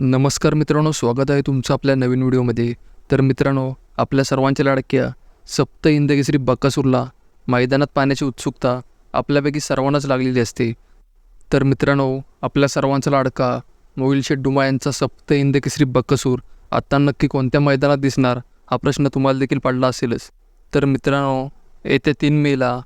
नमस्कार मित्रांनो स्वागत आहे तुमचं आपल्या नवीन व्हिडिओमध्ये. तर मित्रांनो आपल्या सर्वांच्या लाडक्या सप्त इंदकेसरी बक्कासूरला मैदानात पाण्याची उत्सुकता आपल्यापैकी सर्वांनाच लागलेली असते. तर मित्रांनो आपल्या सर्वांचा लाडका मोहिल शेठ डुमा यांचा सप्त इंदकेसरी बकसूर आत्ता नक्की कोणत्या मैदानात दिसणार हा प्रश्न तुम्हाला देखील पडला असेलच. तर मित्रांनो येत्या तीन मेला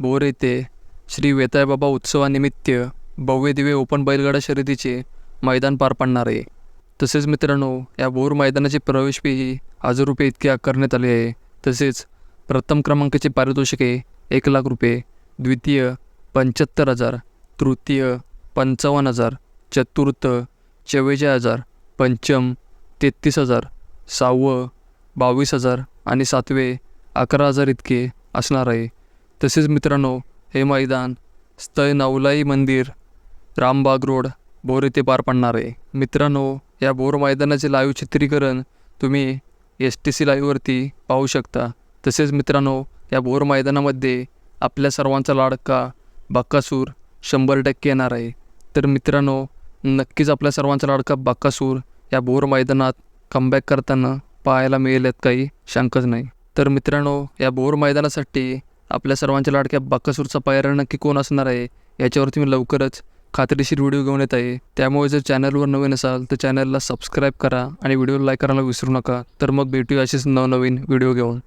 बोर येथे श्री वेताळबाबा उत्सवानिमित्त भव्य दिवे ओपन बैलगाडा शर्यतीचे मैदान पार पडणार आहे. तसेच मित्रांनो या बोर मैदानाची प्रवेश फी ही हजार रुपये इतकी आकारण्यात आली आहे. तसेच प्रथम क्रमांकाचे पारितोषिके एक लाख रुपये. द्वितीय पंच्याहत्तर हजार. तृतीय पंचावन्न हजार. चतुर्थ चव्वेचाळीस हजार. पंचम तेहतीस हजार. सहावं बावीस हजार. आणि सातवे अकरा हजार इतके असणार आहे. तसेच मित्रांनो हे मैदान स्थळ नवलाई मंदिर रामबाग रोड बोर येथे पार पडणार. आहे मित्रांनो या बोर मैदानाचे लाईव्ह चित्रीकरण तुम्ही एस टी सी लाईव्हवरती पाहू शकता. तसेच मित्रांनो या बोर मैदानामध्ये आपल्या सर्वांचा लाडका बक्कासूर शंभर टक्के येणार आहे. तर मित्रांनो नक्कीच आपल्या सर्वांचा लाडका बक्कासूर या बोर मैदानात कमबॅक करताना पाहायला मिळेल यात काही शंकाच नाही. तर मित्रांनो या बोर मैदानासाठी आपल्या सर्वांच्या लाडक्या बक्कासूरचा पायरा नक्की कोण असणार आहे याच्यावरती मी लवकरच खात्रीशीर व्हिडिओ घेऊन येत आहे. त्यामुळे जर चॅनलवर नवीन असाल तर चॅनलला सबस्क्राईब करा आणि व्हिडिओ लाईक करायला विसरू नका. तर मग भेटूया असेच नवनवीन व्हिडिओ घेऊन.